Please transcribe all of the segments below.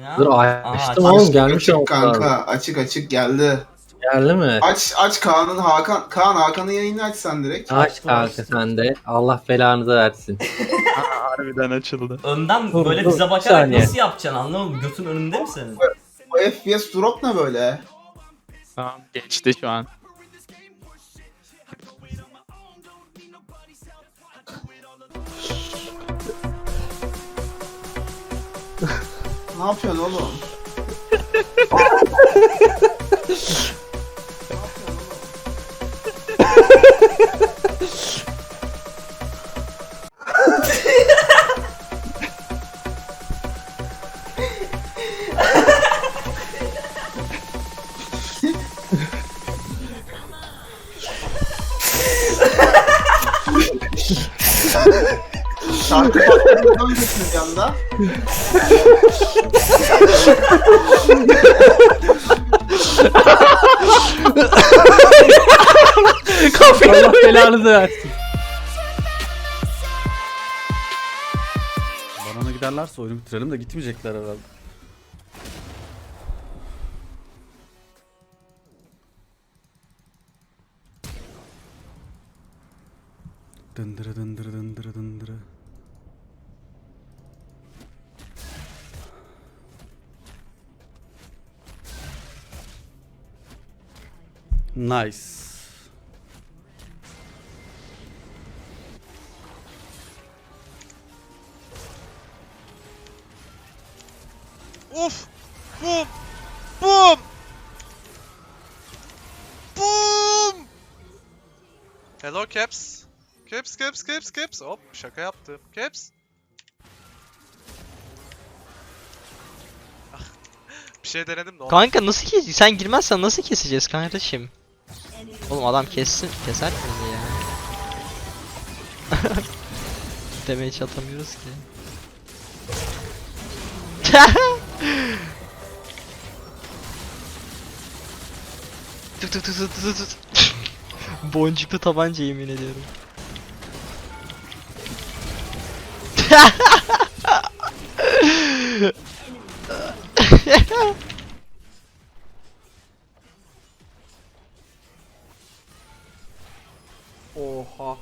Ya. Dur Aha, açtım aç- oğlum Açık gelmiş açık o kanka. Açık açık geldi. Geldi mi? Aç aç Kaan'ın Hakan. Kaan Hakan'ın yayını aç sen direkt. Aç kanka sen de. Allah belanızı versin. Harbiden açıldı. Önden Dur, böyle dur, bize bir bakarak saniye. nasıl yapacaksın anlamadım. Götün önünde mi senin? Bu FPS drop ne böyle? Tamam geçti şu an. Ne yapıyorsun oğlum? Şarkı patlatmadan geçsin bir anda. Allah belanızı versin. Banana giderlerse oyunu bitirelim de gitmeyecekler herhalde. Dındırı dındırı dındırı dındırı. Nice. Uf! Bum! Bum! Bum! Hello Caps. Caps, Caps, Caps, Caps. Hop şaka yaptım. Caps. Ah, Bir şey denedim de. Kanka nasıl kes? Sen girmezsen nasıl keseceğiz kardeşim? Oğlum adam kessin, keser bizi ya. Hiç atamıyoruz ki. tık tık tık tık tık. Boncuklu tabanca yemin ediyorum. Oha.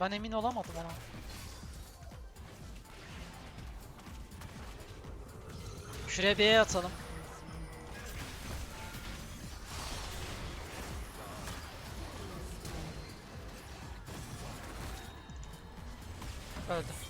Ben emin olamadım ona. Şuraya bir E atalım. Öldü.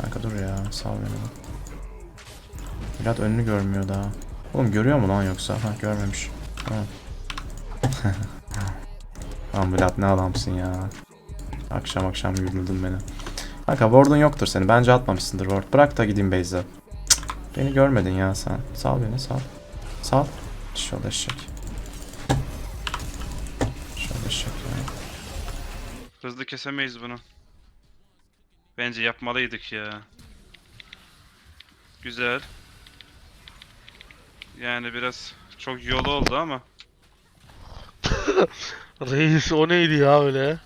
Kanka dur ya sal beni. Vlad önünü görmüyor daha. Oğlum görüyor mu lan yoksa? Ha görmemiş. Tamam. Lan Vlad ne adamsın ya. Akşam akşam yürüdün beni. Kanka ward'un yoktur seni. Bence atmamışsındır ward. Bırak da gideyim base'e. Beni görmedin ya sen. Sal beni sal. Sal. Şöyle eşek. Şöyle eşek ya. Hızlı kesemeyiz bunu. Bence yapmalıydık ya. Güzel. Yani biraz çok yolu oldu ama. Reis o neydi ya öyle?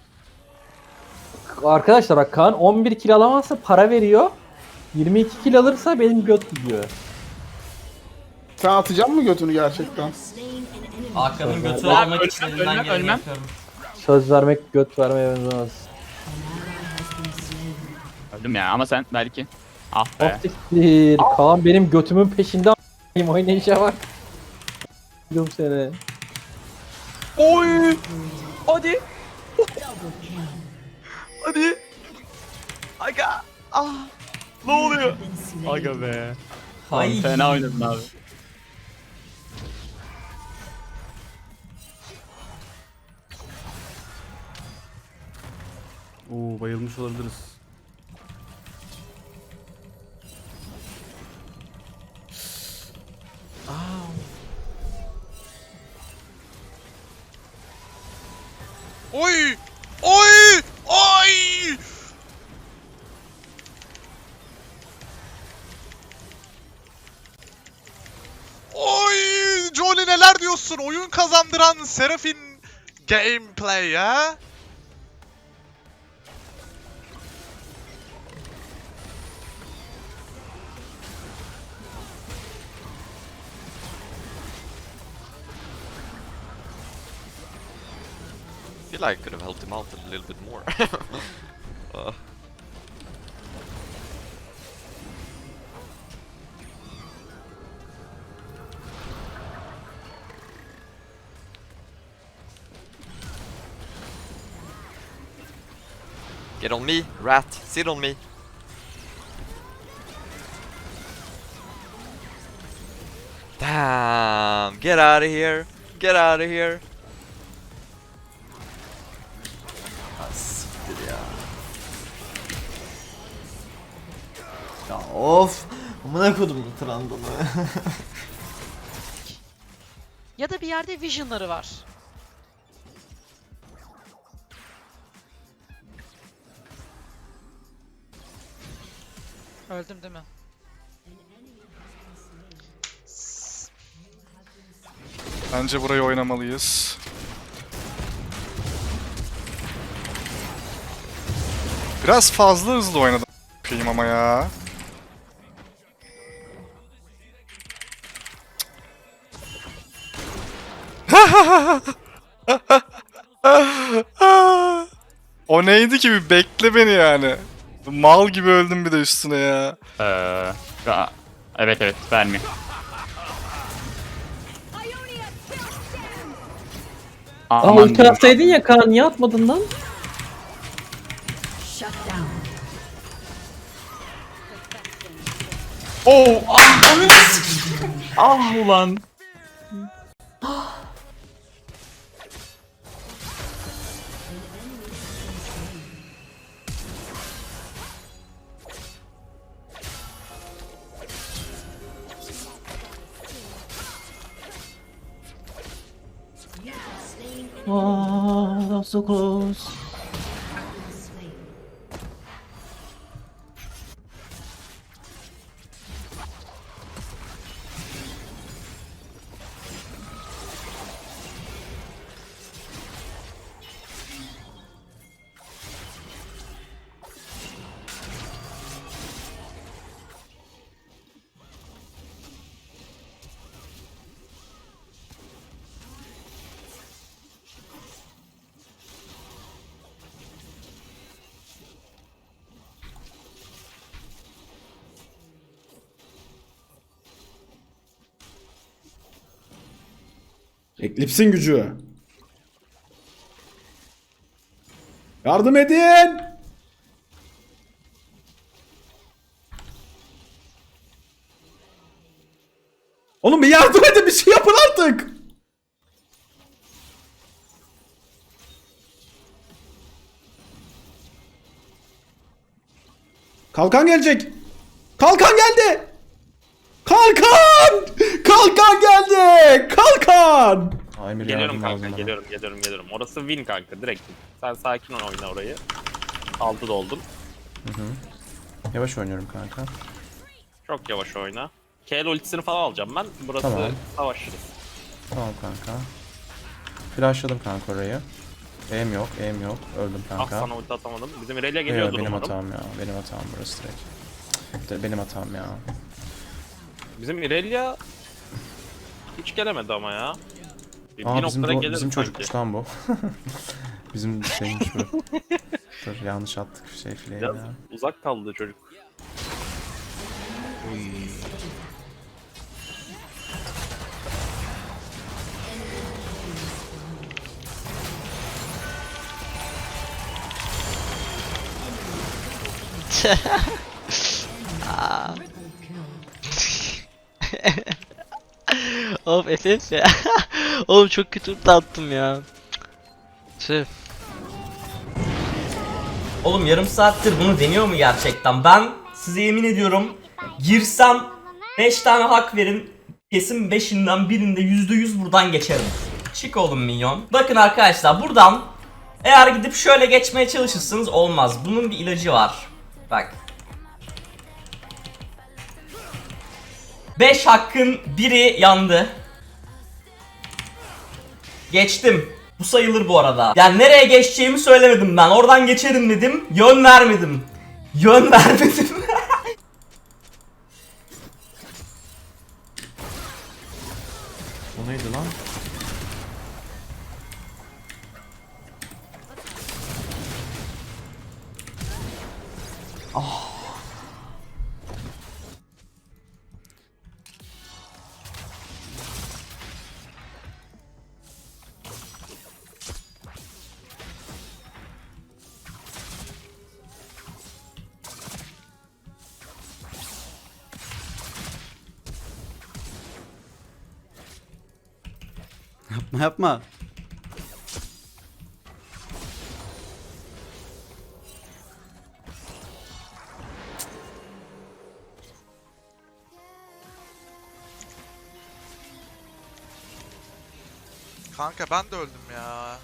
Arkadaşlar bak Kaan 11 kill alamazsa para veriyor. 22 kill alırsa benim göt gidiyor. Sen atacak mı götünü gerçekten? Hakan'ın götü Ölmem, almak için ölmem, elinden ölmem, geleni ölmem. yapıyorum. Söz vermek göt vermeye benzemez. Öldüm ya ama sen belki. Ah be. Optiktir. Kaan benim götümün peşinde a**ayım oynayışa bak. Biliyorum seni. Oy! Hadi. Hadi. Aga. Ah. Ne oluyor? Aga be. Ay. Fena oynadın abi. Oo bayılmış olabiliriz. Diyorsun? Oyun kazandıran Serafin gameplay ya. feel like I could have helped him out a little bit more. uh. Get on me, rat. Sit on me. Damn! Get out of here! Get out of here! Siktir ya. Ya of. Amına kodum Trundle'ı. Ya da bir yerde visionları var. Öldüm değil mi? Bence burayı oynamalıyız. Biraz fazla hızlı oynadım a**ayım ama ya. o neydi ki bir bekle beni yani. Mal gibi öldüm bir de üstüne ya. Ee, ya- evet evet vermiyor. Aa Aman ulti atsaydın ya Kaan niye atmadın lan? Oh! Ah! ah ulan! Oh, that was so close. Eclipse'in gücü. Yardım edin! Oğlum bir yardım edin bir şey yapın artık. Kalkan gelecek. Kalkan geldi. Kalkan! Kalkan geldi. Kalkan! Aymir Geliyorum yardım kanka, lazım bana. geliyorum, geliyorum, geliyorum. Orası win kanka, direkt. Sen sakin ol oyna orayı. Altı doldum. Hı hı. Yavaş oynuyorum kanka. Çok yavaş oyna. KL ultisini falan alacağım ben. Burası Tamam. savaşırız. Tamam kanka. Flashladım kanka orayı. Aim yok, aim yok. Öldüm Ah kanka. sana ulti atamadım. Bizim Irelia Yo, geliyordur benim umarım. hatam ya. Benim hatam burası direkt. Cık, Benim hatam ya. Bizim Irelia hiç gelemedi ama ya. Bir, Aa bir bizim, gelir bizim çocukmuş lan bu. bizim şeymiş bu. Dur yanlış attık şey fileyi Biraz ya. uzak kaldı çocuk. of FF ya. Oğlum çok kötü attım ya. Tüh. Oğlum yarım saattir bunu deniyor mu gerçekten? Ben size yemin ediyorum girsem 5 tane hak verin kesin 5'inden birinde %100 buradan geçerim. Çık oğlum minyon. Bakın arkadaşlar buradan eğer gidip şöyle geçmeye çalışırsanız olmaz. Bunun bir ilacı var. Bak. 5 hakkın biri yandı. Geçtim. Bu sayılır bu arada. Yani nereye geçeceğimi söylemedim ben. Oradan geçerim dedim. Yön vermedim. Yön vermedim. O neydi lan? Yapma yapma. Kanka ben de öldüm ya.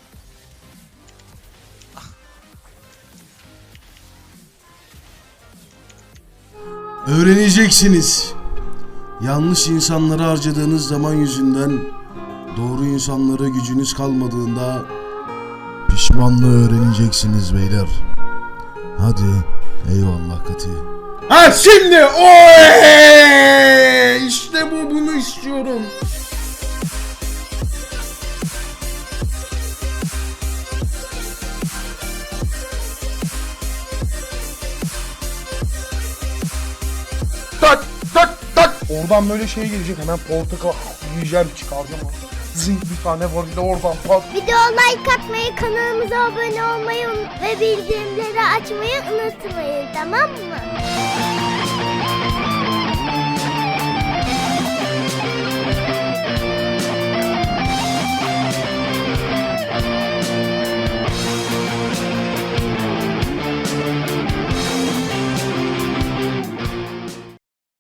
Öğreneceksiniz. Yanlış insanları harcadığınız zaman yüzünden doğru insanlara gücünüz kalmadığında pişmanlığı öğreneceksiniz beyler. Hadi eyvallah Kati. Ha şimdi oy! İşte bu bunu istiyorum. Tak tak tak. Oradan böyle şey gelecek hemen portakal yiyeceğim çıkaracağım. Zing bir tane var de oradan pat. Video like atmayı, kanalımıza abone olmayı ve bildirimleri açmayı unutmayın tamam mı?